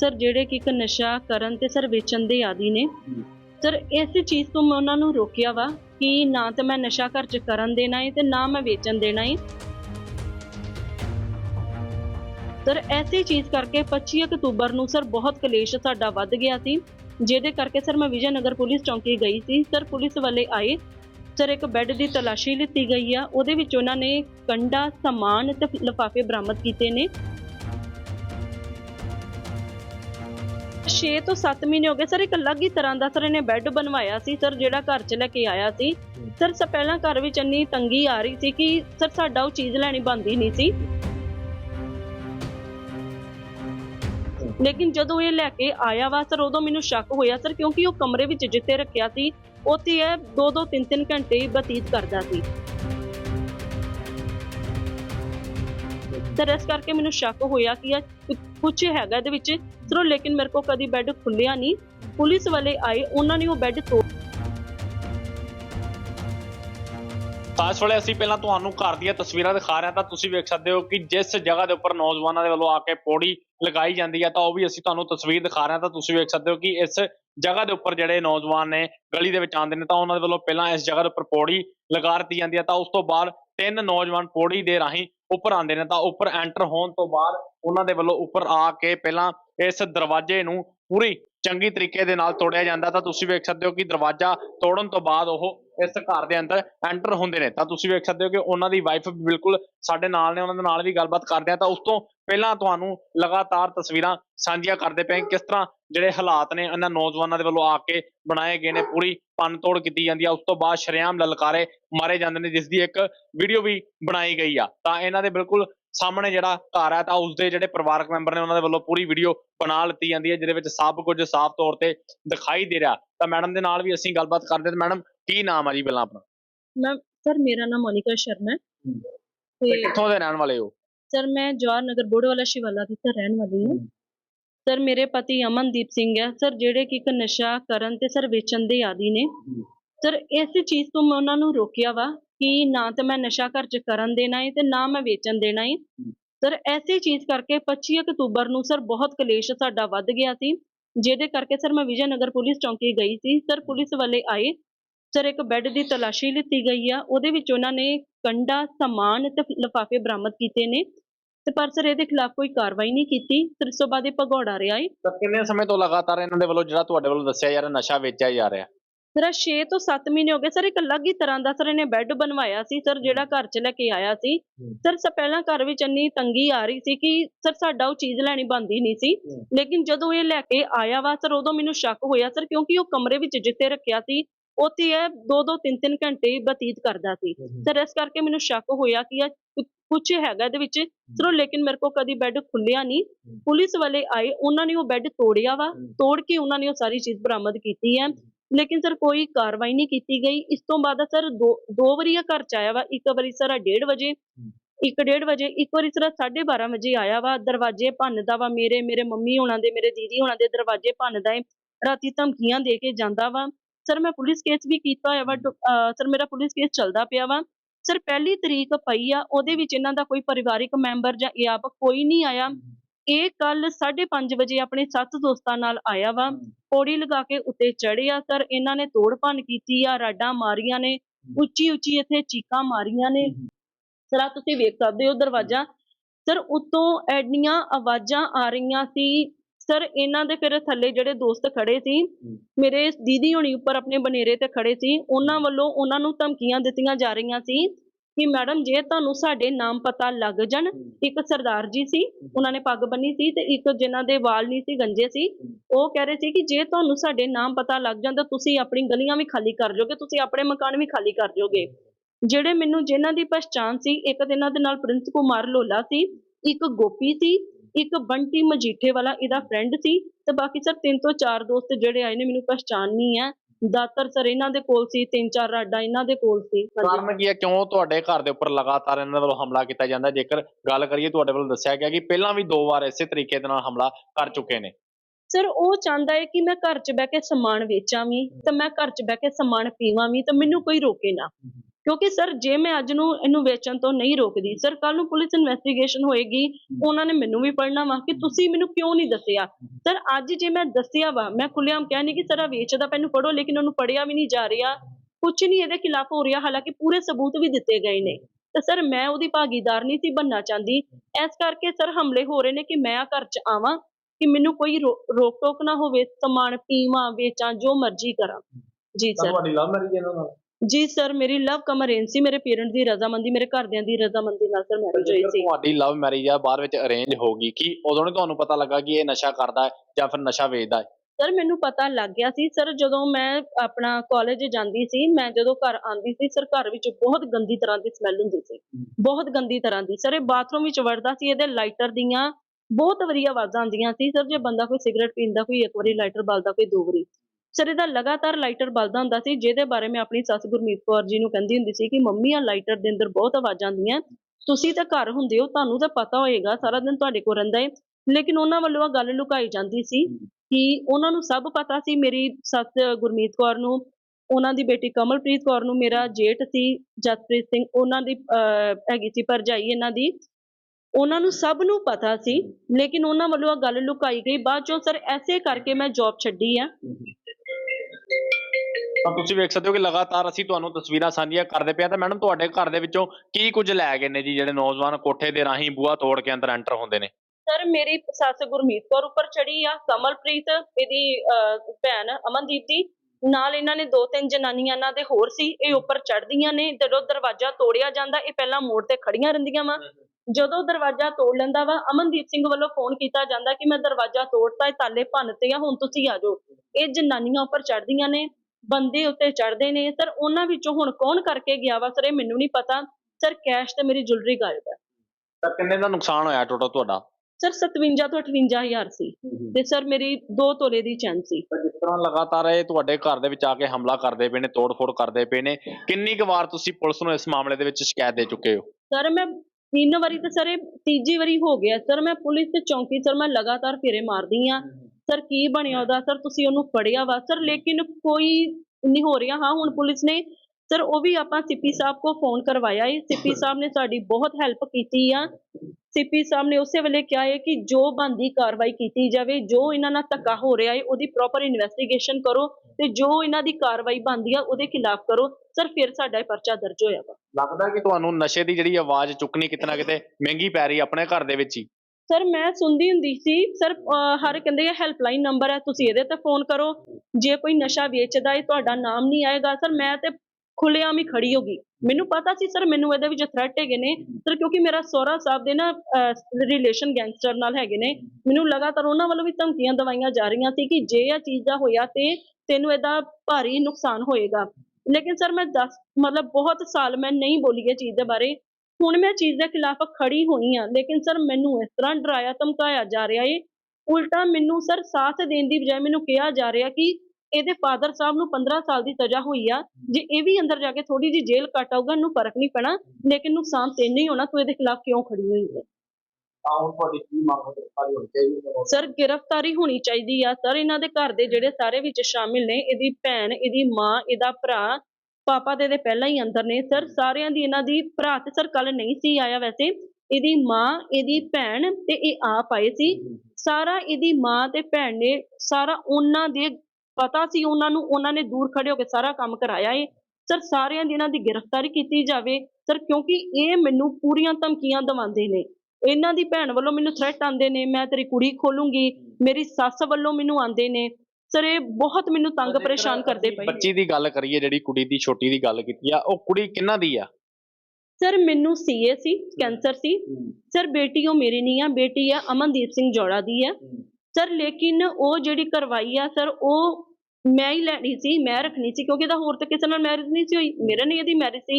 Sir ਜਿਹੜੇ ਕਿ ਇੱਕ ਨਸ਼ਾ ਕਰਨ ਤੇ ਸਰ ਵੇਚਣ ਦੇ ਆਦੀ ਨੇ। ਸਰ ਇਸ ਚੀਜ਼ ਤੋਂ ਮੈਂ ਉਹਨਾਂ ਨੂੰ ਰੋਕਿਆ ਵਾ ਕਿ ਨਾ ਤਾਂ ਮੈਂ ਨਸ਼ਾ ਘਰ ਚ ਕਰਨ ਦੇਣਾ ਹੈ ਤੇ ਨਾ ਮੈਂ ਵੇਚਣ ਦੇਣਾ ਹੈ ਸਰ ਐਸੀ ਚੀਜ਼ ਕਰਕੇ 25 ਅਕਤੂਬਰ ਨੂੰ ਸਰ ਬਹੁਤ ਕਲੇਸ਼ ਸਾਡਾ ਵੱਧ ਗਿਆ ਸੀ। ਜਿਹਦੇ ਕਰਕੇ ਸਰ ਮੈਂ ਵਿਜੇ ਨਗਰ ਪੁਲਿਸ ਚੌਂਕੀ ਗਈ ਸੀ। ਸਰ ਪੁਲਿਸ ਵਾਲੇ ਆਏ। ਸਰ ਇੱਕ ਬੈੱਡ ਦੀ ਤਲਾਸ਼ੀ ਲਿੱਤੀ ਗਈ ਆ। ਉਹਦੇ ਵਿੱਚ ਉਹਨਾਂ ਨੇ ਕੰਡਾ ਸਮਾਨ ਤੇ ਲਿਫਾਫੇ ਬਰਾਮਦ ਕੀਤੇ ਨੇ। 6 ਤੋਂ 7 ਮਹੀਨੇ ਹੋ ਗਏ। ਸਰ, ਇੱਕ ਅਲੱਗ ਹੀ ਤਰ੍ਹਾਂ ਦਾ ਸਰ ਇਹਨੇ ਬੈੱਡ ਬਣਵਾਇਆ ਸੀ। ਸਰ, ਜਿਹੜਾ ਘਰ 'ਚ ਲੈ ਕੇ ਆਇਆ ਸੀ। ਸਰ, ਸ ਪਹਿਲਾਂ ਘਰ ਵਿੱਚ ਇੰਨੀ ਤੰਗੀ ਆ ਰਹੀ ਸੀ ਕਿ ਸਰ, ਸਾਡਾ ਉਹ ਚੀਜ਼ ਲੈਣੀ ਬੰਦੀ ਨਹੀਂ ਸੀ। ਲੇਕਿਨ ਜਦੋਂ ਇਹ ਲੈ ਕੇ ਆਇਆ ਵਾ, ਸਰ, ਉਦੋਂ ਮੈਨੂੰ ਸ਼ੱਕ ਹੋਇਆ ਸਰ, ਕਿਉਂਕਿ ਉਹ ਕਮਰੇ ਵਿੱਚ ਜਿੱਥੇ ਰੱਖਿਆ ਸੀ, ਉੱਥੇ ਇਹ 2-2 3-3 ਘੰਟੇ ਬਤੀਤ ਕਰਦਾ ਸੀ। ਸਰ ਇਸ ਕਰਕੇ ਮੈਨੂੰ ਸ਼ੱਕ ਹੋਇਆ ਕਿ ਇਹ ਕੁਝ ਹੈਗਾ ਇਹਦੇ ਵਿੱਚ। ਚਲੋ, ਲੇਕਿਨ ਮੇਰੇ ਕੋ ਕਦੀ ਬੈੱਡ ਖੁੱਲਿਆ ਨਹੀਂ। ਪੁਲਿਸ ਵਾਲੇ ਆਏ, ਉਹਨਾਂ ਨੇ ਉਹ ਬੈੱਡ ਤੋੜ ਤਾਂ ਇਸ ਵੇਲੇ ਅਸੀਂ ਪਹਿਲਾਂ ਤੁਹਾਨੂੰ ਘਰ ਦੀਆਂ ਤਸਵੀਰਾਂ ਦਿਖਾ ਰਹੇ ਹਾਂ, ਤਾਂ ਤੁਸੀਂ ਵੇਖ ਸਕਦੇ ਹੋ ਕਿ ਜਿਸ ਜਗ੍ਹਾ ਦੇ ਉੱਪਰ ਨੌਜਵਾਨਾਂ ਦੇ ਵੱਲੋਂ ਆ ਕੇ ਪੌੜੀ ਲਗਾਈ ਜਾਂਦੀ ਹੈ, ਤਾਂ ਉਹ ਵੀ ਅਸੀਂ ਤੁਹਾਨੂੰ ਤਸਵੀਰ ਦਿਖਾ ਰਹੇ ਹਾਂ, ਤਾਂ ਤੁਸੀਂ ਵੇਖ ਸਕਦੇ ਹੋ ਕਿ ਇਸ ਜਗ੍ਹਾ ਦੇ ਉੱਪਰ ਜਿਹੜੇ ਨੌਜਵਾਨ ਨੇ ਗਲੀ ਦੇ ਵਿੱਚ ਆਉਂਦੇ ਨੇ ਤਾਂ ਉਹਨਾਂ ਦੇ ਵੱਲੋਂ ਪਹਿਲਾਂ ਇਸ ਜਗ੍ਹਾ ਦੇ ਉੱਪਰ ਪੌੜੀ ਲਗਾ ਦਿੱਤੀ ਜਾਂਦੀ ਹੈ, ਤਾਂ ਉਸ ਤੋਂ ਬਾਅਦ ਤਿੰਨ ਨੌਜਵਾਨ ਪੌੜੀ ਦੇ ਰਾਹੀਂ ਉੱਪਰ ਆਉਂਦੇ ਨੇ, ਤਾਂ ਉੱਪਰ ਐਂਟਰ ਹੋਣ ਤੋਂ ਬਾਅਦ ਉਹਨਾਂ ਦੇ ਵੱਲੋਂ ਉੱਪਰ ਆ ਕੇ ਪਹਿਲਾਂ ਇਸ ਦਰਵਾਜ਼ੇ ਨੂੰ ਪੂਰੀ ਚੰਗੀ ਤਰੀਕੇ ਦੇ ਨਾਲ ਤੋੜਿਆ ਜਾਂਦਾ ਤਾਂ ਤੁਸੀਂ ਵੇਖ ਸਕਦੇ ਹੋ ਕਿ ਦਰਵਾਜ਼ਾ ਤੋੜਨ ਤੋਂ ਬਾਅਦ ਉਹ ਇਸ ਘਰ ਦੇ ਅੰਦਰ ਐਂਟਰ ਹੁੰਦੇ ਨੇ। ਤਾਂ ਤੁਸੀਂ ਵੇਖ ਸਕਦੇ ਹੋ ਕਿ ਉਹਨਾਂ ਦੀ ਵਾਈਫ ਬਿਲਕੁਲ ਸਾਡੇ ਨਾਲ ਨੇ, ਉਹਨਾਂ ਦੇ ਨਾਲ ਵੀ ਗੱਲਬਾਤ ਕਰਦੇ ਆ। ਤਾਂ ਉਸ ਤੋਂ ਪਹਿਲਾਂ ਤੁਹਾਨੂੰ ਲਗਾਤਾਰ ਤਸਵੀਰਾਂ ਸਾਂਝੀਆਂ ਕਰਦੇ ਪਏ ਕਿਸ ਤਰ੍ਹਾਂ ਜਿਹੜੇ ਹਾਲਾਤ ਨੇ, ਇਹਨਾਂ ਨੌਜਵਾਨਾਂ ਦੇ ਵੱਲੋਂ ਆ ਕੇ ਬਣਾਏ ਗਏ ਨੇ, ਪੂਰੀ ਪੰਨ ਤੋੜ ਕੀਤੀ ਜਾਂਦੀ ਆ। ਉਸ ਤੋਂ ਬਾਅਦ ਸ਼ਰੇਆਮ ਲਲਕਾਰੇ ਮਾਰੇ ਜਾਂਦੇ ਨੇ, ਜਿਸ ਦੀ ਇੱਕ ਵੀਡੀਓ ਵੀ ਬਣਾਈ ਗਈ ਆ। ਤਾਂ ਇਹਨਾਂ ਦੇ ਬਿਲਕੁਲ ਸਾਹਮਣੇ ਜਿਹੜਾ ਘਰ ਹੈ ਤਾਂ ਉਸ ਦੇ ਜਿਹੜੇ ਪਰਿਵਾਰਕ ਮੈਂਬਰ ਨੇ ਉਹਨਾਂ ਦੇ ਵੱਲੋਂ ਪੂਰੀ ਵੀਡੀਓ ਬਣਾ ਲਿੱਤੀ ਜਾਂਦੀ ਹੈ ਜਿਹਦੇ ਵਿੱਚ ਸਭ ਕੁਝ ਸਾਫ਼ ਤੌਰ ਤੇ ਦਿਖਾਈ ਦੇ ਰਿਹਾ। ਤਾਂ ਮੈਡਮ ਦੇ ਨਾਲ ਵੀ ਅਸੀਂ ਗੱਲਬਾਤ ਕਰਦੇ ਤੇ ਮੈਡਮ ਕੀ ਨਾਮ ਆ ਜੀ ਪਹਿਲਾਂ ਆਪਣਾ? ਮੈਂ ਸਰ ਮੇਰਾ ਨਾਮ ਮੋਨਿਕਾ ਸ਼ਰਮਾ ਹੈ। ਤੇ ਕਿੱਥੋਂ ਦੇ ਰਹਿਣ ਵਾਲੇ ਹੋ? ਸਰ ਮੈਂ ਜਵਾਹਰ ਨਗਰ ਬੋੜੇ ਵਾਲਾ ਸ਼ਿਵਾਲਾ ਦੀ ਸਰ ਰਹਿਣ ਵਾਲੀ ਹਾਂ। ਸਰ ਮੇਰੇ ਪਤੀ ਅਮਨਦੀਪ ਸਿੰਘ ਹੈ। ਸਰ ਜਿਹੜੇ ਕਿ ਇੱਕ ਨਸ਼ਾ ਕਰਨ ਤੇ ਸਰ ਵੇਚਣ ਦੇ ਆਦੀ ਨੇ। ਸਰ ਇਸ ਚੀਜ਼ ਤੋਂ ਮੈਂ ਉਹਨਾਂ ਨੂੰ ਰੋਕਿਆ ਵਾ ਕਿ ਨਾ ਤਾਂ ਮੈਂ ਨਸ਼ਾ ਘਰ ਚ ਕਰਨ ਦੇਣਾ ਹੈ ਤੇ ਨਾ ਮੈਂ ਵੇਚਣ ਦੇਣਾ ਹੈ। ਸਰ ਐਸੀ ਚੀਜ਼ ਕਰਕੇ 25 ਅਕਤੂਬਰ ਨੂੰ ਸਰ ਬਹੁਤ ਕਲੇਸ਼ ਸਾਡਾ ਵੱਧ ਗਿਆ ਸੀ ਜਿਹਦੇ ਕਰਕੇ ਸਰ ਮੈਂ ਵਿਜੇ ਨਗਰ ਪੁਲਿਸ ਚੌਂਕੀ ਗਈ ਸੀ। ਸਰ ਪੁਲਿਸ ਵਾਲੇ ਆਏ। ਸਰ ਇੱਕ ਬੈੱਡ ਦੀ ਤਲਾਸ਼ੀ ਲਿੱਤੀ ਗਈ ਆ। ਉਹਦੇ ਵਿੱਚ ਉਹਨਾਂ ਨੇ ਕੰਡਾ ਸਮਾਨ ਤੇ ਲਿਫਾਫੇ ਬਰਾਮਦ ਕੀਤੇ ਨੇ। ਤੇ ਪਰ ਸਰ ਇਹਦੇ ਖਿਲਾਫ ਕੋਈ ਕਾਰਵਾਈ ਨਹੀਂ ਕੀਤੀ। ਫਿਰ ਇਸ ਤੋਂ ਬਾਅਦ ਇਹ ਭਗੌੜਾ ਰਿਹਾ ਏ। ਤਾਂ ਕਿੰਨੇ ਸਮੇਂ ਤੋਂ ਲਗਾਤਾਰ ਇਹਨਾਂ ਦੇ ਵੱਲੋਂ ਜਿਹੜਾ ਤੁਹਾਡੇ ਵੱਲੋਂ ਦੱਸਿਆ ਜਾ ਰਿਹਾ ਨਸ਼ਾ ਵੇਚਿਆ ਜਾ ਰਿਹਾ? ਸਰ 6 ਤੋਂ 7 ਮਹੀਨੇ ਹੋ ਗਏ। ਸਰ ਇੱਕ ਅਲੱਗ ਹੀ ਤਰ੍ਹਾਂ ਦਾ ਸਰ ਇਹਨੇ ਬੈੱਡ ਬਣਵਾਇਆ ਸੀ। ਸਰ ਜਿਹੜਾ ਘਰ 'ਚ ਲੈ ਕੇ ਆਇਆ ਸੀ। ਸਰ ਸ ਪਹਿਲਾਂ ਘਰ ਵਿੱਚ ਇੰਨੀ ਤੰਗੀ ਆ ਰਹੀ ਸੀ ਕਿ ਸਰ ਸਾਡਾ ਉਹ ਚੀਜ਼ ਲੈਣੀ ਬੰਦੀ ਨਹੀਂ ਸੀ। ਲੇਕਿਨ ਜਦੋਂ ਇਹ ਲੈ ਕੇ ਆਇਆ ਵਾ ਸਰ ਉਦੋਂ ਮੈਨੂੰ ਸ਼ੱਕ ਹੋਇਆ ਸਰ ਕਿਉਂਕਿ ਉਹ ਕਮਰੇ ਵਿੱਚ ਜਿੱਥੇ ਰੱਖਿਆ ਸੀ ਉੱਥੇ ਇਹ 2-2 3-3 ਘੰਟੇ ਹੀ ਬਤੀਤ ਕਰਦਾ ਸੀ। ਸਰ ਇਸ ਕਰਕੇ ਮੈਨੂੰ ਸ਼ੱਕ ਹੋਇਆ ਕਿ ਇਹ ਕੁਝ ਹੈਗਾ ਇਹਦੇ ਵਿੱਚ। ਚਲੋ ਲੇਕਿਨ ਮੇਰੇ ਕੋ ਕਦੀ ਬੈੱਡ ਖੁੱਲਿਆ ਨਹੀਂ। ਪੁਲਿਸ ਵਾਲੇ ਆਏ ਉਹਨਾਂ ਨੇ ਉਹ ਬੈੱਡ ਤੋੜਿਆ ਵਾ। ਤੋੜ ਕੇ ਉਹਨਾਂ ਨੇ ਉਹ ਸਾਰੀ ਚੀਜ਼ ਬਰਾਮਦ ਕੀਤੀ ਹੈ। ਲੇਕਿਨ ਸਰ ਕੋਈ ਕਾਰਵਾਈ ਨਹੀਂ ਕੀਤੀ ਗਈ। ਇਸ ਤੋਂ ਬਾਅਦ ਸਰ ਦੋ ਦੋ ਵਾਰੀ ਇਹ ਘਰ ਚ ਆਇਆ ਵਾ। ਇੱਕ ਵਾਰੀ ਸਰ 1:30 ਵਜੇ ਇੱਕ ਡੇਢ ਵਜੇ ਇੱਕ ਵਾਰੀ ਸਰ 12:30 ਵਜੇ ਆਇਆ ਵਾ। ਦਰਵਾਜ਼ੇ ਭੰਨਦਾ ਵਾ ਮੇਰੇ ਮੇਰੇ ਮੰਮੀ ਹੋਣਾ ਦੇ ਮੇਰੇ ਦੀਦੀ ਹੋਣਾ ਦੇ ਦਰਵਾਜ਼ੇ ਭੰਨਦਾ ਏ। ਰਾਤੀ ਧਮਕੀਆਂ ਦੇ ਕੇ ਜਾਂਦਾ ਵਾ। ਸਰ ਮੈਂ ਪੁਲਿਸ ਕੇਸ ਵੀ ਕੀਤਾ ਹੋਇਆ ਵਾ। ਸਰ ਮੇਰਾ ਪੁਲਿਸ ਕੇਸ ਚੱਲਦਾ ਪਿਆ ਵਾ। ਸਰ ਪਹਿਲੀ ਤਰੀਕ ਪਈ ਆ। ਉਹਦੇ ਵਿੱਚ ਇਹਨਾਂ ਦਾ ਕੋਈ ਪਰਿਵਾਰਿਕ ਮੈਂਬਰ ਜਾਂ ਇਹ ਆਪ ਕੋਈ ਨਹੀਂ ਆਇਆ। ਇਹ ਕੱਲ 5:30 ਵਜੇ ਆਪਣੇ ਸੱਤ ਦੋਸਤਾਂ ਨਾਲ ਆਇਆ ਵਾ। ਪੌੜੀ ਲਗਾ ਕੇ ਉੱਤੇ ਚੜਿਆ ਸਰ ਇਹਨਾਂ ਨੇ ਤੋੜ ਭੰਨ ਕੀਤੀ ਆ ਰਾਡਾਂ ਮਾਰੀਆਂ ਨੇ ਉੱਚੀ ਉੱਚੀ ਇੱਥੇ ਚੀਕਾਂ ਮਾਰੀਆਂ ਨੇ। ਸਰ ਆਹ ਤੁਸੀਂ ਵੇਖ ਸਕਦੇ ਹੋ ਦਰਵਾਜ਼ਾ। ਸਰ ਉੱਤੋਂ ਐਡੀਆਂ ਆਵਾਜ਼ਾਂ ਆ ਰਹੀਆਂ ਸੀ। ਸਰ ਇਹਨਾਂ ਦੇ ਫਿਰ ਥੱਲੇ ਜਿਹੜੇ ਦੋਸਤ ਖੜੇ ਸੀ ਮੇਰੇ ਦੀਦੀ ਹੋਣੀ ਉੱਪਰ ਆਪਣੇ ਬਨੇਰੇ ਤੇ ਖੜੇ ਸੀ। ਉਹਨਾਂ ਵੱਲੋਂ ਉਹਨਾਂ ਨੂੰ ਧਮਕੀਆਂ ਦਿੱਤੀਆਂ ਜਾ ਰਹੀਆਂ ਸੀ। ਕਿ ਮੈਡਮ ਜੇ ਤੁਹਾਨੂੰ ਸਾਡੇ ਨਾਮ ਪਤਾ ਲੱਗ ਜਾਣ ਇੱਕ ਸਰਦਾਰ ਜੀ ਸੀ ਉਹਨਾਂ ਨੇ ਪੱਗ ਬੰਨੀ ਸੀ ਤੇ ਇੱਕ ਜਿਨ੍ਹਾਂ ਦੇ ਵਾਲ ਨਹੀਂ ਸੀ ਗੰਜੇ ਸੀ ਉਹ ਕਹਿ ਰਹੇ ਸੀ ਕਿ ਜੇ ਤੁਹਾਨੂੰ ਸਾਡੇ ਨਾਮ ਪਤਾ ਲੱਗ ਜਾਂਦਾ ਤੁਸੀਂ ਆਪਣੀ ਗਲੀਆਂ ਵੀ ਖਾਲੀ ਕਰ ਜਾਓਗੇ ਤੁਸੀਂ ਆਪਣੇ ਮਕਾਨ ਵੀ ਖਾਲੀ ਕਰ ਜਾਓਗੇ ਜਿਹੜੇ ਮੈਨੂੰ ਜਿਨ੍ਹਾਂ ਦੀ ਪਛਾਣ ਸੀ ਇੱਕ ਦਿਨ ਦੇ ਨਾਲ ਪ੍ਰਿੰਸ ਕੁਮਾਰ ਲੋਲਾ ਸੀ ਇੱਕ ਗੋਪੀ ਸੀ ਇੱਕ ਬੰਟੀ ਮਜੀਠੇ ਵਾਲਾ ਇਹਦਾ ਫਰੈਂਡ ਸੀ ਤੇ ਬਾਕੀ ਸਰ ਤਿੰਨ ਤੋਂ ਚਾਰ ਦੋਸਤ ਜਿਹੜੇ ਆਏ ਨੇ ਮੈਨੂੰ ਪਛਾਣ ਨਹੀਂ ਹੈ। ਦਾਤਰ ਸਰ ਇਹਨਾਂ ਦੇ ਕੋਲ ਸੀ ਤਿੰਨ ਚਾਰ ਰਾਡਾਂ ਇਹਨਾਂ ਦੇ ਕੋਲ ਸੀ। ਹਾਂਜੀ ਕਾਰਨ ਕੀ ਹੈ? ਕਿਉਂ ਤੁਹਾਡੇ ਘਰ ਦੇ ਉੱਪਰ ਲਗਾਤਾਰ ਇਹਨਾਂ ਵੱਲੋਂ ਹਮਲਾ ਕੀਤਾ ਜਾਂਦਾ ਜੇਕਰ ਗੱਲ ਕਰੀਏ ਤੁਹਾਡੇ ਵੱਲੋਂ ਦੱਸਿਆ ਗਿਆ ਕਿ ਪਹਿਲਾਂ ਵੀ ਦੋ ਵਾਰ ਇਸੇ ਤਰੀਕੇ ਦੇ ਨਾਲ ਹਮਲਾ ਕਰ ਚੁੱਕੇ ਨੇ। ਸਰ ਉਹ ਚਾਹੁੰਦਾ ਹੈ ਕਿ ਮੈਂ ਘਰ 'ਚ ਬਹਿ ਕੇ ਸਮਾਨ ਵੇਚਾਂ ਵੀ ਤੇ ਮੈਂ ਘਰ 'ਚ ਬਹਿ ਕੇ ਸਮਾਨ ਪੀਵਾਂ ਵੀ ਤੇ ਮੈਨੂੰ ਕੋਈ ਰੋਕੇ ਨਾ। ਕਿਉਂਕਿ ਸਰ ਜੇ ਮੈਂ ਅੱਜ ਨੂੰ ਇਹਨੂੰ ਵੇਚਣ ਤੋਂ ਨਹੀਂ ਰੋਕਦੀ ਸਰ ਕੱਲ ਨੂੰ ਪੁਲਿਸ ਇਨਵੈਸਟੀਗੇਸ਼ਨ ਹੋਏਗੀ ਉਹਨਾਂ ਨੇ ਮੈਨੂੰ ਵੀ ਪੜਨਾ ਵਾ ਕਿ ਤੁਸੀਂ ਮੈਨੂੰ ਕਿਉਂ ਨਹੀਂ ਦੱਸਿਆ? ਸਰ ਅੱਜ ਜੇ ਮੈਂ ਦੱਸਿਆ ਵਾ ਮੈਂ ਖੁੱਲ੍ਹੇਆਮ ਕਿਹਾ ਨਹੀਂ ਕਿ ਸਰ ਆ ਵੇਚਦਾ ਪੈ ਇਹਨੂੰ ਪੜੋ ਲੇਕਿਨ ਉਹਨੂੰ ਪੜਿਆ ਵੀ ਨਹੀਂ ਜਾ ਰਿਹਾ। ਕੁਝ ਨਹੀਂ ਇਹਦੇ ਖਿਲਾਫ ਹੋ ਰਿਹਾ ਹਾਲਾਂਕਿ ਪੂਰੇ ਸਬੂਤ ਵੀ ਦਿੱਤੇ ਗਏ ਨੇ। ਤੇ ਸਰ ਮੈਂ ਉਹਦੀ ਭਾਗੀਦਾਰ ਨਹੀਂ ਸੀ ਬਣਨਾ ਚਾਹੁੰਦੀ। ਇਸ ਕਰਕੇ ਸਰ ਹਮਲੇ ਹੋ ਰਹੇ ਨੇ ਕਿ ਮੈਂ ਆ ਘਰ 'ਚ ਆਵਾਂ ਕਿ ਮੈਨੂੰ ਕੋਈ ਰੋਕ ਟੋਕ ਨਾ ਹੋਵੇ ਸਮਾਨ ਪੀਵਾਂ ਵੇਚਾਂ ਜੋ ਮਰਜ਼ੀ ਕਰਾਂ। ਜੀ ਸਰ। ਤੁਹਾਡੀ ਲਵ ਮੈਰਿਜ ਇਹਨਾਂ ਨਾਲ? ਜੀ ਸਰ ਮੇਰੀ ਲਵ ਕਮ ਅਰੇਂਜ ਸੀ ਮੇਰੇ ਪੇਰੈਂਟਸ ਦੀ ਰਜ਼ਾਮੰਦੀ ਮੇਰੇ ਘਰਦਿਆਂ ਦੀ ਰਜ਼ਾਮੰਦੀ ਨਾਲ ਸਰ ਮੈਰਿਜ ਹੋਈ ਸੀ। ਤੁਹਾਡੀ ਲਵ ਮੈਰਿਜ ਆ ਬਾਅਦ ਵਿੱਚ ਅਰੇਂਜ ਹੋ ਗਈ ਕਿ ਉਦੋਂ ਨੇ ਤੁਹਾਨੂੰ ਪਤਾ ਲੱਗਾ ਕਿ ਇਹ ਨਸ਼ਾ ਕਰਦਾ ਹੈ ਜਾਂ ਫਿਰ ਨਸ਼ਾ ਵੇਚਦਾ ਹੈ? ਸਰ ਮੈਨੂੰ ਪਤਾ ਲੱਗ ਗਿਆ ਸੀ ਸਰ ਜਦੋਂ ਮੈਂ ਆਪਣਾ ਕਾਲਜ ਜਾਂਦੀ ਸੀ ਮੈਂ ਜਦੋਂ ਘਰ ਆਂਦੀ ਸੀ ਸਰ ਘਰ ਵਿੱਚ ਬਹੁਤ ਗੰਦੀ ਤਰ੍ਹਾਂ ਦੀ ਸਮੈਲ ਹੁੰਦੀ ਸੀ। ਬਹੁਤ ਗੰਦੀ ਤਰ੍ਹਾਂ ਦੀ। ਸਰ ਇਹ ਬਾਥਰੂਮ ਵਿੱਚ ਵੜਦਾ ਸੀ ਇਹਦੇ ਲਾਈਟਰ ਦੀਆਂ ਬਹੁਤ ਵਾਰੀ ਆਵਾਜ਼ਾਂ ਆਉਂਦੀਆਂ ਸੀ। ਸਰ ਜੇ ਬੰਦਾ ਕੋਈ ਸਿਗਰਟ ਪੀਂਦਾ ਕੋਈ ਇੱਕ ਵਾਰੀ ਲਾਈਟਰ ਬਲਦਾ ਕੋਈ ਦੋ ਵਾਰੀ। ਸਰ ਇਹਦਾ ਲਗਾਤਾਰ ਲਾਈਟਰ ਬਲਦਾ ਹੁੰਦਾ ਸੀ ਜਿਹਦੇ ਬਾਰੇ ਮੈਂ ਆਪਣੀ ਸੱਸ ਗੁਰਮੀਤ ਕੌਰ ਜੀ ਨੂੰ ਕਹਿੰਦੀ ਹੁੰਦੀ ਸੀ ਕਿ ਮੰਮੀ ਆ ਲਾਈਟਰ ਦੇ ਅੰਦਰ ਬਹੁਤ ਆਵਾਜ਼ਾਂ ਆਉਂਦੀਆਂ। ਤੁਸੀਂ ਤਾਂ ਘਰ ਹੁੰਦੇ ਹੋ ਤੁਹਾਨੂੰ ਤਾਂ ਪਤਾ ਹੋਏਗਾ ਸਾਰਾ ਦਿਨ ਤੁਹਾਡੇ ਕੋਲ ਰਹਿੰਦਾ ਹੈ ਲੇਕਿਨ ਉਹਨਾਂ ਵੱਲੋਂ ਆ ਗੱਲ ਲੁਕਾਈ ਜਾਂਦੀ ਸੀ ਕਿ ਉਹਨਾਂ ਨੂੰ ਸਭ ਪਤਾ ਸੀ ਮੇਰੀ ਸੱਸ ਗੁਰਮੀਤ ਕੌਰ ਨੂੰ ਉਹਨਾਂ ਦੀ ਬੇਟੀ ਕਮਲਪ੍ਰੀਤ ਕੌਰ ਨੂੰ ਮੇਰਾ ਜੇਠ ਸੀ ਜਸਪ੍ਰੀਤ ਸਿੰਘ ਉਹਨਾਂ ਦੀ ਅਹ, ਹੈਗੀ ਸੀ ਭਰਜਾਈ ਇਹਨਾਂ ਦੀ। ਉਹਨਾਂ ਨੂੰ ਸਭ ਨੂੰ ਪਤਾ ਸੀ ਲੇਕਿਨ ਉਹਨਾਂ ਵੱਲੋਂ ਆ ਗੱਲ ਲੁਕਾਈ ਗਈ। ਬਾਅਦ ਚੋਂ ਸਰ ਐਸੇ ਕਰਕੇ ਮੈਂ ਜੌਬ ਛੱਡੀ ਆ। ਤਾਂ ਤੁਸੀਂ ਵੇਖ ਸਕਦੇ ਹੋ ਕਿ ਲਗਾਤਾਰ ਅਸੀਂ ਤੁਹਾਨੂੰ ਤਸਵੀਰਾਂ ਸਾਂਝੀਆਂ ਕਰਦੇ ਪਏ ਤਾਂ ਮੈਡਮ ਤੁਹਾਡੇ ਘਰ ਦੇ ਵਿੱਚੋਂ ਕੀ ਕੁਝ ਲੈ ਗਏ ਨੇ ਜੀ ਜਿਹੜੇ ਨੌਜਵਾਨ ਕੋਠੇ ਦੇ ਰਾਹੀਂ ਬੂਹਾ ਤੋੜ ਕੇ ਅੰਦਰ ਐਂਟਰ ਹੁੰਦੇ ਨੇ? ਸਰ ਮੇਰੀ ਸੱਸ ਗੁਰਮੀਤ ਕੌਰ ਉੱਪਰ ਚੜੀ ਆ ਕਮਲਪ੍ਰੀਤ ਇਹਦੀ ਅਹ, ਭੈਣ ਅਮਨਦੀਪ ਦੀ। ਨਾਲ ਇਹਨਾਂ ਨੇ ਦੋ ਤਿੰਨ ਜਨਾਨੀਆਂ ਇਹਨਾਂ ਦੇ ਹੋਰ ਸੀ ਇਹ ਉੱਪਰ ਚੜਦੀਆਂ ਨੇ ਜਦੋਂ ਦਰਵਾਜ਼ਾ ਤੋੜਿਆ ਜਾਂਦਾ ਇਹ ਪਹਿਲਾਂ ਮੋੜ ਤੇ ਖੜੀਆਂ ਰਹਿੰਦੀਆਂ ਵਾ। ਜਦੋਂ ਦਰਵਾਜ਼ਾ ਤੋੜ ਲੈਂਦਾ ਵਾ ਅਮਨਦੀਪ ਸਿੰਘ ਵੱਲੋਂ ਫੋਨ ਕੀਤਾ ਜਾਂਦਾ ਕਿ ਮੈਂ ਦਰਵਾਜ਼ਾ ਤੋੜਤਾ ਇਹ ਤਾਲੇ ਭੰਨਤੇ ਆ ਹੁਣ ਤੁਸੀਂ ਆ ਜਾਓ। ਇਹ ਜਨਾਨੀਆਂ ਉੱਪਰ ਚੜਦੀਆਂ ਨੇ ਬੰਦੇ ਉੱਤੇ ਚੜਦੇ ਨੇ। ਸਰ ਉਹਨਾਂ ਵਿੱਚੋਂ ਹੁਣ ਕੌਣ ਕਰਕੇ ਗਿਆ ਵਾ? ਸਰ ਇਹ ਮੈਨੂੰ ਨਹੀਂ ਪਤਾ। ਸਰ ਕੈਸ਼ ਤੇ ਮੇਰੀ ਜੁਐਲਰੀ ਗਾਇਬ ਹੈ। ਤਾਂ ਕਿੰਨੇ ਦਾ ਨੁਕਸਾਨ ਹੋਇਆ ਟੋਟਲ ਤੁਹਾਡਾ? ਸਰ 57 ਤੋਂ 58 ਹਜ਼ਾਰ ਸੀ। ਤੇ ਸਰ ਮੇਰੀ 2 ਤੋਲੇ ਦੀ ਚੈਨ ਸੀ। ਜਿਸ ਤਰ੍ਹਾਂ ਲਗਾਤਾਰ ਇਹ ਤੁਹਾਡੇ ਘਰ ਦੇ ਵਿੱਚ ਆ ਕੇ ਹਮਲਾ ਕਰਦੇ ਪਏ ਨੇ ਤੋੜ-ਫੋੜ ਕਰਦੇ ਪਏ ਨੇ ਕਿੰਨੀ ਕੁ ਵਾਰ ਤੁਸੀਂ ਪੁਲਿਸ ਨੂੰ ਇਸ ਮਾਮਲੇ ਦੇ ਵਿੱਚ ਸ਼ਿਕਾਇਤ ਦੇ ਚੁੱਕੇ ਹੋ? ਸਰ ਮੈਂ ਤਿੰਨ ਵਾਰੀ ਤਾਂ ਸਰ ਇਹ ਤੀਜੀ ਵਾਰੀ ਹੋ ਗਿਆ। ਸਰ ਮੈਂ ਪੁਲਿਸ ਤੇ ਚੌਂਕੀ, ਸਰ ਮੈਂ ਲਗਾਤਾਰ ਫੇਰੇ ਮਾਰਦੀ ਆ ਸਰ ਕੀ ਬਣਿਆ ਉਹਦਾ? ਸਰ ਤੁਸੀਂ ਉਹਨੂੰ ਫੜਿਆ ਵਾ। ਸਰ ਲੇਕਿਨ ਕੋਈ ਨਹੀਂ ਹੋ ਰਿਹਾ। ਹਾਂ, ਹੁਣ ਪੁਲਿਸ ਨੇ ਸਰ ਉਹ ਵੀ ਆਪਾਂ ਸੀਪੀ ਸਾਹਿਬ ਕੋ ਫੋਨ ਕਰਵਾਇਆ। ਹੈ ਸੀਪੀ ਸਾਹਿਬ ਨੇ ਸਾਡੀ ਬਹੁਤ ਹੈਲਪ ਕੀਤੀ ਆ। ਸੀਪੀ ਸਾਹਿਬ ਨੇ ਉਸੇ ਵੇਲੇ ਕਿਹਾ ਹੈ ਕਿ ਜੋ ਬੰਦੀ ਕਾਰਵਾਈ ਕੀਤੀ ਜਾਵੇ ਜੋ ਇਹਨਾਂ ਨਾਲ ਧੱਕਾ ਹੋ ਰਿਹਾ ਹੈ ਉਹਦੀ ਪ੍ਰੋਪਰ ਇਨਵੈਸਟੀਗੇਸ਼ਨ ਕਰੋ ਤੇ ਜੋ ਇਹਨਾਂ ਦੀ ਕਾਰਵਾਈ ਬਣਦੀ ਆ ਉਹਦੇ ਖਿਲਾਫ ਕਰੋ। ਸਰ ਫਿਰ ਸਾਡਾ ਇਹ ਪਰਚਾ ਦਰਜ ਹੋਇਆ ਵਾ। ਲੱਗਦਾ ਕਿ ਤੁਹਾਨੂੰ ਨਸ਼ੇ ਦੀ ਜਿਹੜੀ ਆਵਾਜ਼ ਚੁੱਕਣੀ ਕਿਤੇ ਨਾ ਕਿਤੇ ਮਹਿੰਗੀ ਪੈ ਰਹੀ ਆਪਣੇ ਘਰ ਦੇ ਵਿੱਚ ਹੀ। ਸਰ ਮੈਂ ਸੁਣਦੀ ਹੁੰਦੀ ਸੀ ਸਰ ਹਰ ਕਹਿੰਦੇ ਇਹ ਹੈਲਪਲਾਈਨ ਨੰਬਰ ਹੈ ਤੁਸੀਂ ਇਹਦੇ ਤੇ ਫੋਨ ਕਰੋ। ਜੇ ਕੋਈ ਨਸ਼ਾ ਵੇਚਦਾ ਹੈ ਤੁਹਾਡਾ ਨਾਮ ਨਹੀਂ ਆਏਗਾ। ਸਰ ਮੈਂ ਤੇ ਖੁੱਲ੍ਹੇਆਮ ਹੀ ਖੜੀ ਹੋ ਗਈ ਮੈਨੂੰ ਪਤਾ ਸੀ ਸਰ ਮੈਨੂੰ ਇਹਦੇ ਵਿੱਚ ਥ੍ਰੈਟ ਹੈਗੇ ਨੇ। ਸਰ ਕਿਉਂਕਿ ਮੇਰਾ ਸਹੁਰਾ ਸਾਹਿਬ ਦੇ ਨਾ ਰਿਲੇਸ਼ਨ ਗੈਂਗਸਟਰ ਨਾਲ ਹੈਗੇ ਨੇ। ਮੈਨੂੰ ਲਗਾਤਾਰ ਉਹਨਾਂ ਵੱਲੋਂ ਵੀ ਧਮਕੀਆਂ ਦਵਾਈਆਂ ਜਾ ਰਹੀਆਂ ਸੀ ਕਿ ਜੇ ਇਹ ਚੀਜ਼ ਦਾ ਹੋਇਆ ਤੇ ਤੈਨੂੰ ਇਹਦਾ ਭਾਰੀ ਨੁਕਸਾਨ ਹੋਏਗਾ। ਲੇਕਿਨ ਸਰ ਮੈਂ 10 ਮਤਲਬ ਬਹੁਤ ਸਾਲ ਮੈਂ ਨਹੀਂ ਬੋਲੀ ਇਹ ਚੀਜ਼ ਦੇ ਬਾਰੇ। ਹੁਣ ਮੈਂ ਚੀਜ਼ ਦੇ ਖਿਲਾਫ ਖੜੀ ਹੋਈ ਹਾਂ। ਲੇਕਿਨ ਸਰ ਮੈਨੂੰ ਇਸ ਤਰ੍ਹਾਂ ਡਰਾਇਆ, ਧਮਕਾਇਆ ਜਾ ਰਿਹਾ ਏ। ਉਲਟਾ ਮੈਨੂੰ ਸਰ ਸਾਥ ਦੇਣ ਦੀ ਬਜਾਏ ਮੈਨੂੰ ਕਿਹਾ ਜਾ ਰਿਹਾ ਕਿ ਇਹਦੇ ਫਾਦਰ ਸਾਹਿਬ ਨੂੰ 15 ਸਾਲ ਦੀ ਸਜ਼ਾ ਹੋਈ ਆ। ਜੇ ਇਹ ਵੀ ਅੰਦਰ ਜਾ ਕੇ ਥੋੜੀ ਜਿਹੀ ਜੇਲ੍ਹ ਕੱਟ ਆਊਗਾ ਇਹਨੂੰ ਫ਼ਰਕ ਨਹੀਂ ਪੈਣਾ। ਲੇਕਿਨ ਨੁਕਸਾਨ ਤੈਨੂੰ ਹੀ ਹੋਣਾ ਤੂੰ ਇਹਦੇ ਖਿਲਾਫ ਕਿਉਂ ਖੜੀ ਹੋਈ ਹੈ? ਤਾਂ ਸਾਰੀ ਹੈ? ਗ੍ਰਿਫਤਾਰੀ ਹੋਣੀ ਚਾਹੀਦੀ ਆ। ਸਰ ਇਹਨਾਂ ਦੇ ਘਰ ਦੇ ਜਿਹੜੇ ਸਾਰੇ ਵਿੱਚ ਸ਼ਾਮਿਲ ਨੇ ਇਹਦੀ ਭੈਣ ਇਹਦੀ ਮਾਂ ਇਹਦਾ ਭਰਾ ਪਾਪਾ ਦੇ ਦੇ ਪਹਿਲਾਂ ਹੀ ਅੰਦਰ ਨੇ। ਸਰ ਸਾਰਿਆਂ ਦੀ ਇਹਨਾਂ ਦੀ ਭਰਾ ਤੇ ਸਰ ਕੱਲ ਨਹੀਂ ਸੀ ਆਇਆ ਵੈਸੇ। ਇਹਦੀ ਮਾਂ ਇਹਦੀ ਭੈਣ ਤੇ ਇਹ ਆਪ ਆਏ ਸੀ। ਸਾਰਾ ਇਹਦੀ ਮਾਂ ਤੇ ਭੈਣ ਨੇ ਸਾਰਾ ਉਹਨਾਂ ਦੇ ਪਤਾ ਸੀ ਉਹਨਾਂ ਨੂੰ ਉਹਨਾਂ ਨੇ ਦੂਰ ਖੜੇ ਹੋ ਕੇ ਸਾਰਾ ਕੰਮ ਕਰਾਇਆ ਏ। ਸਰ ਸਾਰਿਆਂ ਦੀ ਇਹਨਾਂ ਦੀ ਗ੍ਰਿਫਤਾਰੀ ਕੀਤੀ ਜਾਵੇ। ਸਰ ਕਿਉਂਕਿ ਇਹ ਮੈਨੂੰ ਪੂਰੀਆਂ ਧਮਕੀਆਂ ਦਵਾਉਂਦੇ ਨੇ। ਇਹਨਾਂ ਦੀ ਭੈਣ ਵੱਲੋਂ ਮੈਨੂੰ ਥ੍ਰੈਟ ਆਉਂਦੇ ਨੇ ਮੈਂ ਤੇਰੀ ਕੁੜੀ ਖੋਲੂੰਗੀ ਮੇਰੀ ਸੱਸ ਵੱਲੋਂ ਮੈਨੂੰ ਆਉਂਦੇ ਨੇ। ਸਰ ਇਹ ਬਹੁਤ ਮੈਨੂੰ ਤੰਗ ਪਰੇਸ਼ਾਨ ਕਰਦੇ ਪਏ। ਬੱਚੀ ਦੀ ਗੱਲ ਕਰੀਏ ਜਿਹੜੀ ਕੁੜੀ ਦੀ ਛੋਟੀ ਦੀ ਗੱਲ ਕੀਤੀ ਆ ਉਹ ਕੁੜੀ ਕਿੰਨਾ ਦੀ ਆ? ਸਰ ਮੈਨੂੰ ਸੀਏ ਸੀ ਕੈਂਸਰ ਸੀ। ਸਰ ਬੇਟੀ ਉਹ ਮੇਰੀ ਨਹੀਂ ਆ ਬੇਟੀ ਆ ਅਮਨਦੀਪ ਸਿੰਘ ਜੋੜਾ ਦੀ ਆ। ਸਰ ਲੇਕਿਨ ਉਹ ਜਿਹੜੀ ਕਰਵਾਈ ਆ ਸਰ ਉਹ ਮੈਂ ਹੀ ਲੈਣੀ ਸੀ ਮੈਂ ਰੱਖਣੀ ਸੀ ਕਿਉਂਕਿ ਇਹਦਾ ਹੋਰ ਤਾਂ ਕਿਸੇ ਨਾਲ ਮੈਰਿਜ ਨਹੀਂ ਸੀ ਹੋਈ। ਮੇਰੇ ਨਾਲ ਇਹਦੀ ਮੈਰਿਜ ਸੀ।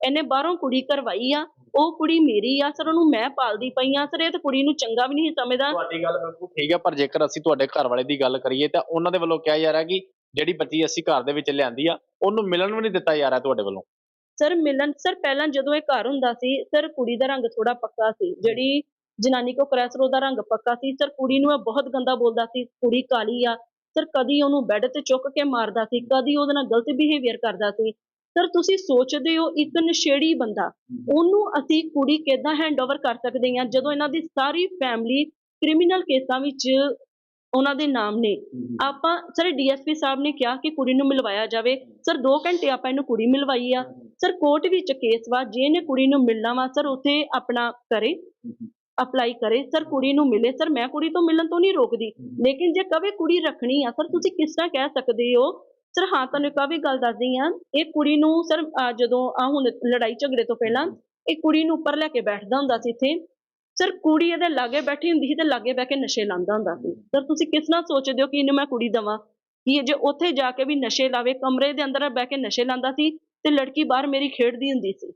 ਇਹਨੇ ਬਾਹਰੋਂ ਕੁੜੀ ਕਰਵਾਈ ਆ ਉਹ ਕੁੜੀ ਮੇਰੀ ਆ ਸਰ ਉਹਨੂੰ ਮੈਂ ਪਾਲਦੀ ਪਈ ਆ। ਸਰ ਇਹ ਤਾਂ ਕੁੜੀ ਨੂੰ ਚੰਗਾ ਵੀ ਨਹੀਂ ਸਮਝਦਾ। ਤੁਹਾਡੀ ਗੱਲ ਬਿਲਕੁਲ ਠੀਕ ਹੈ ਪਰ ਜੇਕਰ ਅਸੀਂ ਤੁਹਾਡੇ ਘਰ ਵਾਲੇ ਦੀ ਗੱਲ ਕਰੀਏ ਤਾਂ ਉਹਨਾਂ ਦੇ ਵੱਲੋਂ ਕਿਹਾ ਜਾ ਰਿਹਾ ਕਿ ਜਿਹੜੀ ਬੱਚੀ ਅਸੀਂ ਘਰ ਦੇ ਵਿੱਚ ਲਿਆਂਦੀ ਆ ਉਹਨੂੰ ਮਿਲਣ ਵੀ ਨਹੀਂ ਦਿੱਤਾ ਜਾ ਰਿਹਾ ਤੁਹਾਡੇ ਵੱਲੋਂ। ਸਰ ਮਿਲਣ ਸਰ ਪਹਿਲਾਂ ਜਦੋਂ ਇਹ ਘਰ ਹੁੰਦਾ ਸੀ ਸਰ ਕੁੜੀ ਦਾ ਰੰਗ ਥੋੜਾ ਪੱਕਾ ਸੀ। ਜਿਹੜੀ ਜਨਾਨੀ ਕੋ ਕਰੈਸਰੋ ਦਾ ਰੰਗ ਪੱਕਾ ਸੀ। ਸਰ, ਕੁੜੀ ਨੂੰ ਇਹ ਬਹੁਤ ਗੰਦਾ ਬੋਲਦਾ ਸੀ। ਕੁੜੀ ਕਾਲੀ ਆ। ਸਰ, ਕਦੀ ਉਹਨੂੰ ਬੈੱਡ ਤੇ ਚੁੱਕ ਕੇ ਮਾਰਦਾ ਸੀ। ਕਦੀ ਉਹਦੇ ਨਾਲ ਗਲਤ ਬਿਹੇਵੀਅਰ ਕਰਦਾ ਸੀ। ਸਰ, ਤੁਸੀਂ ਸੋਚਦੇ ਹੋ ਇੱਕ ਨਸ਼ੇੜੀ ਬੰਦਾ, ਉਹਨੂੰ ਅਸੀਂ ਕੁੜੀ ਕਿੱਦਾਂ ਹੈਂਡਓਵਰ ਕਰ ਸਕਦੇ ਹਾਂ, ਜਦੋਂ ਇਹਨਾਂ ਦੀ ਸਾਰੀ ਫੈਮਿਲੀ ਕ੍ਰਿਮੀਨਲ ਕੇਸਾਂ ਵਿੱਚ ਉਹਨਾਂ ਦੇ ਨਾਮ ਨੇ? ਆਪਾਂ, ਸਰ ਡੀਐਸਪੀ ਸਾਹਿਬ ਨੇ ਕਿਹਾ ਕਿ ਕੁੜੀ ਨੂੰ ਮਿਲਵਾਇਆ ਜਾਵੇ। ਸਰ 2 ਘੰਟੇ ਆਪਾਂ ਇਹਨੂੰ ਕੁੜੀ ਮਿਲਵਾਈ ਆ। ਸਰ, ਕੋਰਟ ਵਿੱਚ ਕੇਸ ਵਾ। ਜੇ ਇਹਨੇ ਕੁੜੀ ਨੂੰ ਮਿਲਣਾ ਵਾ, ਸਰ, ਉੱਥੇ ਆਪਣਾ ਕਰੇ। ਅਪਲਾਈ ਕਰੇ, ਸਰ, ਕੁੜੀ ਨੂੰ ਮਿਲੇ। ਸਰ, ਮੈਂ ਕੁੜੀ ਤੋਂ ਮਿਲਣ ਤੋਂ ਨਹੀਂ ਰੋਕਦੀ। ਲੇਕਿਨ ਜੇ ਕਵੇ ਕੁੜੀ ਰੱਖਣੀ ਆ, ਸਰ, ਤੁਸੀਂ ਕਿਸ ਤਰ੍ਹਾਂ ਕਹਿ ਸਕਦੇ ਹੋ? ਸਰ, ਹਾਂ, ਤੁਹਾਨੂੰ ਇੱਕ ਵੀ ਗੱਲ ਦੱਸਦੀ ਆ ਇਹ ਕੁੜੀ ਨੂੰ, ਸਰ ਜਦੋਂ ਆ ਹੁਣ ਲੜਾਈ ਝਗੜੇ ਤੋਂ ਪਹਿਲਾਂ, ਇਹ ਕੁੜੀ ਨੂੰ ਉੱਪਰ ਲੈ ਕੇ ਬੈਠਦਾ ਹੁੰਦਾ ਸੀ ਇੱਥੇ। ਸਰ, ਕੁੜੀ ਇਹਦੇ ਲਾਗੇ ਬੈਠੀ ਹੁੰਦੀ ਸੀ ਤੇ ਲਾਗੇ ਬਹਿ ਕੇ ਨਸ਼ੇ ਲਾਉਂਦਾ ਹੁੰਦਾ ਸੀ। ਸਰ, ਤੁਸੀਂ ਕਿਸ ਨਾਲ ਸੋਚਦੇ ਹੋ ਕਿ ਇਹਨੂੰ ਮੈਂ ਕੁੜੀ ਦਵਾਂ? ਕਿ ਜੇ ਉੱਥੇ ਜਾ ਕੇ ਵੀ ਨਸ਼ੇ ਲਾਵੇ, ਕਮਰੇ ਦੇ ਅੰਦਰ ਬਹਿ ਕੇ ਨਸ਼ੇ ਲਾਉਂਦਾ ਸੀ ਤੇ ਲੜਕੀ ਬਾਹਰ ਮੇਰੀ ਖੇਡਦੀ ਹੁੰਦੀ ਸੀ?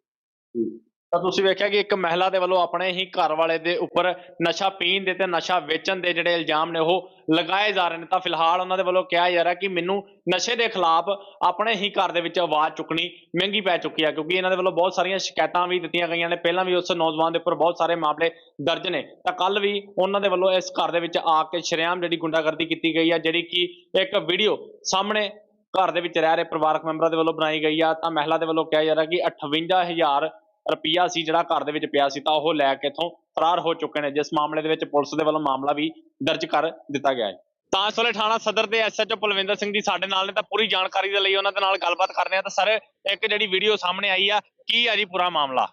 ਤਾਂ ਤੁਸੀਂ ਵੇਖਿਆ ਕਿ ਇੱਕ ਮਹਿਲਾ ਦੇ ਵੱਲੋਂ ਆਪਣੇ ਹੀ ਘਰ ਵਾਲੇ ਦੇ ਉੱਪਰ ਨਸ਼ਾ ਪੀਣ ਦੇ ਤੇ ਨਸ਼ਾ ਵੇਚਣ ਦੇ ਜਿਹੜੇ ਇਲਜ਼ਾਮ ਨੇ ਉਹ ਲਗਾਏ ਜਾ ਰਹੇ ਨੇ। ਤਾਂ ਫਿਲਹਾਲ ਉਹਨਾਂ ਦੇ ਵੱਲੋਂ ਕਿਹਾ ਜਾ ਰਿਹਾ ਕਿ ਮੈਨੂੰ ਨਸ਼ੇ ਦੇ ਖਿਲਾਫ ਆਪਣੇ ਹੀ ਘਰ ਦੇ ਵਿੱਚ ਆਵਾਜ਼ ਚੁੱਕਣੀ ਮਹਿੰਗੀ ਪੈ ਚੁੱਕੀ ਹੈ ਕਿਉਂਕਿ ਇਹਨਾਂ ਦੇ ਵੱਲੋਂ ਬਹੁਤ ਸਾਰੀਆਂ ਸ਼ਿਕਾਇਤਾਂ ਵੀ ਦਿੱਤੀਆਂ ਗਈਆਂ ਨੇ। ਪਹਿਲਾਂ ਵੀ ਉਸ ਨੌਜਵਾਨ ਦੇ ਉੱਪਰ ਬਹੁਤ ਸਾਰੇ ਮਾਮਲੇ ਦਰਜ ਨੇ। ਤਾਂ ਕੱਲ ਵੀ ਉਹਨਾਂ ਦੇ ਵੱਲੋਂ ਇਸ ਘਰ ਦੇ ਵਿੱਚ ਆ ਕੇ ਸ਼ਰੇਆਮ ਜਿਹੜੀ ਗੁੰਡਾਗਰਦੀ ਕੀਤੀ ਗਈ ਹੈ ਜਿਹੜੀ ਕਿ ਇੱਕ ਵੀਡੀਓ ਸਾਹਮਣੇ ਘਰ ਦੇ ਵਿੱਚ ਰਹਿ ਰਹੇ ਪਰਿਵਾਰਕ ਮੈਂਬਰਾਂ ਦੇ ਵੱਲੋਂ ਬਣਾਈ ਗਈ ਆ। ਤਾਂ ਮਹਿਲਾ ਦੇ ਵੱਲੋਂ ਕਿਹਾ ਜਾ ਰਿਹਾ ਕਿ 58000 ਰੁਪਈਆ ਸੀ ਜਿਹੜਾ ਘਰ ਦੇ ਵਿੱਚ ਪਿਆ ਸੀ ਤਾਂ ਉਹ ਲੈ ਕੇ ਇੱਥੋਂ ਫਰਾਰ ਹੋ ਚੁੱਕੇ ਨੇ, ਜਿਸ ਮਾਮਲੇ ਦੇ ਵਿੱਚ ਪੁਲਿਸ ਦੇ ਵੱਲੋਂ ਮਾਮਲਾ ਵੀ ਦਰਜ ਕਰ ਦਿੱਤਾ ਗਿਆ ਹੈ। ਤਾਂ ਇਸ ਵੇਲੇ ਥਾਣਾ ਸਦਰ ਦੇ ਐਸਐਚਓ ਪਲਵਿੰਦਰ ਸਿੰਘ ਜੀ ਸਾਡੇ ਨਾਲ ਨੇ, ਤਾਂ ਪੂਰੀ ਜਾਣਕਾਰੀ ਦੇ ਲਈ ਉਹਨਾਂ ਦੇ ਨਾਲ ਗੱਲਬਾਤ ਕਰਦੇ ਆ ਤਾਂ ਸਰ, ਇੱਕ ਜਿਹੜੀ ਵੀਡੀਓ ਸਾਹਮਣੇ ਆਈ ਆ, ਕੀ ਆ ਜੀ ਪੂਰਾ ਮਾਮਲਾ?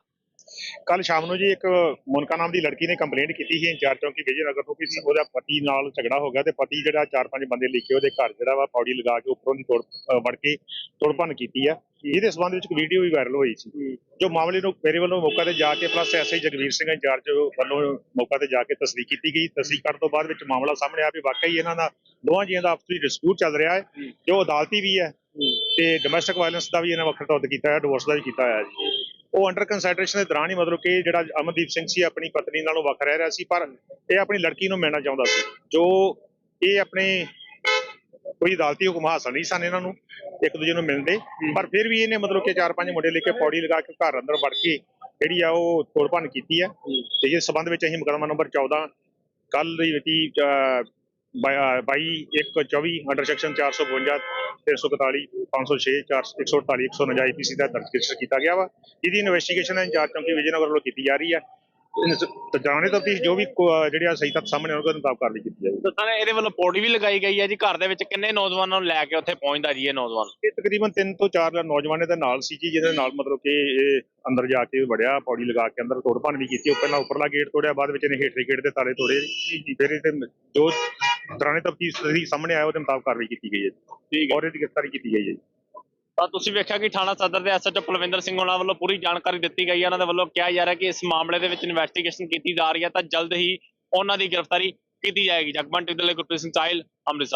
ਕੱਲ ਸ਼ਾਮ ਨੂੰ ਜੀ ਇੱਕ ਮੋਨਕਾ ਨਾਮ ਦੀ ਲੜਕੀ ਨੇ ਕੰਪਲੇਂਟ ਕੀਤੀ ਸੀ ਇੰਚਾਰਜ ਚੌਂਕੀ ਵਿਜੇ ਨਗਰ ਤੋਂ ਕਿ ਉਹਦਾ ਪਤੀ ਨਾਲ ਝਗੜਾ ਹੋ ਗਿਆ ਤੇ ਪਤੀ ਜਿਹੜਾ ਚਾਰ ਪੰਜ ਬੰਦੇ ਲੈ ਕੇ ਉਹਦੇ ਘਰ ਜਿਹੜਾ ਵਾ ਪੌੜੀ ਲਗਾ ਕੇ ਉੱਪਰੋਂ ਦੀ ਤੋੜ ਵੜ ਕੇ ਤੋੜਪਨ ਕੀਤੀ ਆ। ਇਹਦੇ ਸੰਬੰਧ ਵਿੱਚ ਇੱਕ ਵੀਡੀਓ ਵੀ ਵਾਇਰਲ ਹੋਈ ਸੀ ਜੋ ਮਾਮਲੇ ਨੂੰ ਮੇਰੇ ਵੱਲੋਂ ਮੌਕਾ ਤੇ ਜਾ ਕੇ ਪਲੱਸ ਐਸਆਈ ਜਗਵੀਰ ਸਿੰਘ ਇੰਚਾਰਜ ਵੱਲੋਂ ਮੌਕਾ ਤੇ ਜਾ ਕੇ ਤਸਦੀਕ ਕੀਤੀ ਗਈ। ਤਸਦੀਕ ਕਰਨ ਤੋਂ ਬਾਅਦ ਵਿੱਚ ਮਾਮਲਾ ਸਾਹਮਣੇ ਆ ਵੀ ਵਾਕਈ ਇਹਨਾਂ ਦਾ ਦੋਵਾਂ ਜੀਆਂ ਦਾ ਆਪਸੀ ਡਿਸਪਿਊਟ ਚੱਲ ਰਿਹਾ ਹੈ ਜੋ ਅਦਾਲਤੀ ਵੀ ਹੈ ਤੇ ਡੋਮੈਸਟਿਕ ਵਾਇਲੈਂਸ ਦਾ ਵੀ ਇਹਨਾਂ ਵੱਖਰਾ ਤੌਰ ਤੇ ਕੀਤਾ ਹੈ ਡਿਵੋਰਸ ਦਾ ਵੀ ਕੀਤਾ ਹੋਇਆ ਜੀ। ਉਹ ਅੰਡਰ ਕੰਸੈਂਟਰੇਸ਼ਨ ਦੇ ਦੌਰਾਨ ਹੀ ਮਤਲਬ ਕਿ ਜਿਹੜਾ ਅਮਨਦੀਪ ਸਿੰਘ ਸੀ, ਆਪਣੀ ਪਤਨੀ ਨਾਲੋਂ ਵੱਖ ਰਹਿ ਰਿਹਾ ਸੀ, ਪਰ ਇਹ ਆਪਣੀ ਲੜਕੀ ਨੂੰ ਮਿਲਣਾ ਚਾਹੁੰਦਾ ਸੀ। ਜੋ ਇਹ ਆਪਣੇ ਕੋਈ ਅਦਾਲਤੀ ਹੁਕਮ ਹਾਸਲ ਨਹੀਂ ਸਨ ਇਹਨਾਂ ਨੂੰ ਇੱਕ ਦੂਜੇ ਨੂੰ ਮਿਲਦੇ, ਪਰ ਫਿਰ ਵੀ ਇਹਨੇ ਮਤਲਬ ਕਿ ਚਾਰ ਪੰਜ ਮੁੰਡੇ ਲੈ ਕੇ ਪੌੜੀ ਲਗਾ ਕੇ ਘਰ ਅੰਦਰ ਵੜ ਕੇ ਜਿਹੜੀ ਆ ਉਹ ਤੋੜਪਨ ਕੀਤੀ ਹੈ। ਤੇ ਇਸ ਸਬੰਧ ਵਿੱਚ ਅਸੀਂ ਮੁਕੱਦਮਾ ਨੰਬਰ 14 ਕੱਲ ਦੀ ਮਿਤੀ 22 1 24 ਅੰਡਰ ਸੈਕਸ਼ਨ 452 341 506 148 149 ਆਈਪੀਸੀ ਦਾ ਦਰਜ ਰਜਿਸਟਰ ਕੀਤਾ ਗਿਆ ਵਾ। ਇਹਦੀ ਇਨਵੈਸਟੀਗੇਸ਼ਨ ਇੰਚਾਰਜ ਚੌਂਕੀ ਵਿਜੇਨਗਰ ਵੱਲੋਂ ਕੀਤੀ ਜਾ ਰਹੀ ਹੈ ਤੇ ਜਾਣੇ ਤਫਤੀਸ਼ ਜੋ ਵੀ ਕੋ- ਜਿਹੜੀਆਂ ਸਹੀ ਤੱਥ ਸਾਹਮਣੇ ਆਉਣਗੇ ਉਹਦੇ ਮੁਤਾਬਕ ਕਾਰਵਾਈ ਕੀਤੀ ਜਾਏਗੀ। ਤਾਂ ਸਰ ਇਹਦੇ ਵੱਲੋਂ ਪੌੜੀ ਵੀ ਲਗਾਈ ਗਈ ਹੈ ਜੀ। ਘਰ ਦੇ ਵਿੱਚ ਕਿੰਨੇ ਨੌਜਵਾਨਾਂ ਨੂੰ ਲੈ ਕੇ ਉੱਥੇ ਪਹੁੰਚਦਾ ਜੀ ਇਹ ਨੌਜਵਾਨ? ਇਹ ਤਕਰੀਬਨ 3 ਤੋਂ 4 ਨੌਜਵਾਨਾਂ ਦੇ ਨਾਲ ਸੀ ਜੀ ਜਿਹਦੇ ਨਾਲ ਮਤਲਬ ਕਿ ਇਹ ਅੰਦਰ ਜਾ ਕੇ ਵੜਿਆ ਪੌੜੀ ਲਗਾ ਕੇ ਅੰਦਰ ਤੋੜਪਾਨ ਵੀ ਕੀਤੀ। ਉਹ ਪਹਿਲਾਂ ਉੱਪਰਲਾ ਗੇਟ ਤੋੜਿਆ ਬਾਅਦ ਵਿੱਚ ਇਹਨੇ ਹੇਠਲੇ ਗੇਟ ਦੇ ਤਾਲੇ ਤੋੜੇ। ਫਿਰ ਇਹ ਤੇ ਜੋ ਦੌਰਾਨੇ ਤਫਤੀਸ਼ ਸਾਹਮਣੇ ਆਇਆ ਉਹਦੇ ਮੁਤਾਬਕ ਕਾਰਵਾਈ ਕੀਤੀ ਗਈ ਹੈ ਠੀਕ ਹੈ। ਔਰ ਇਹਦੀ ਗ੍ਰਿਫਤਾਰੀ ਕੀਤੀ ਗਈ ਹੈ ਜੀ। ਤਾਂ ਤੁਸੀਂ ਵੇਖਿਆ ਕਿ ਥਾਣਾ ਸਦਰ ਦੇ ਐਸਐਚਓ ਪਲਵਿੰਦਰ ਸਿੰਘ ਉਹਨਾਂ ਵੱਲੋਂ ਪੂਰੀ ਜਾਣਕਾਰੀ ਦਿੱਤੀ ਗਈ ਹੈ। ਉਹਨਾਂ ਦੇ ਵੱਲੋਂ ਕਿਹਾ ਜਾ ਰਿਹਾ ਕਿ ਇਸ ਮਾਮਲੇ ਦੇ ਵਿੱਚ ਇਨਵੈਸਟੀਗੇਸ਼ਨ ਕੀਤੀ ਜਾ ਰਹੀ ਹੈ। ਤਾਂ ਜਲਦ ਹੀ ਉਹਨਾਂ ਦੀ ਗ੍ਰਿਫਤਾਰੀ ਕੀਤੀ ਜਾਏਗੀ। ਜਗਮਨ ਟਿੱਡਲੇ ਗੁਰਪ੍ਰੀਤ ਸਿੰਘ ਸਾਹਿਲ, ਅੰਮ੍ਰਿਤਸਰ।